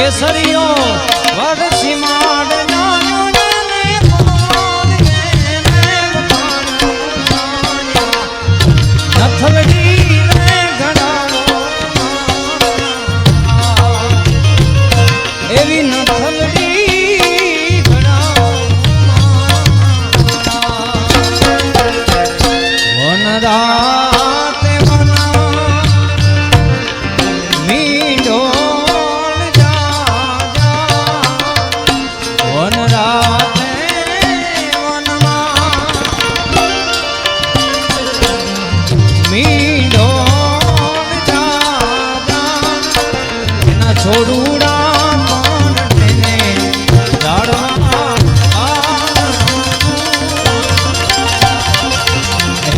કેસરીઓ વરસી માડ નાનો ને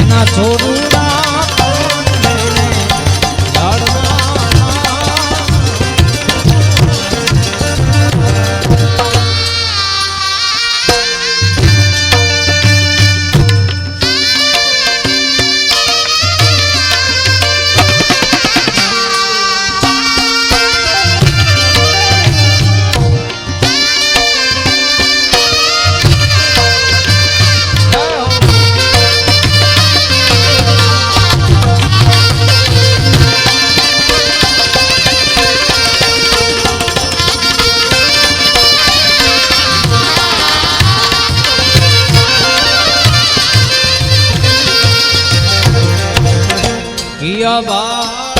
એના किया बा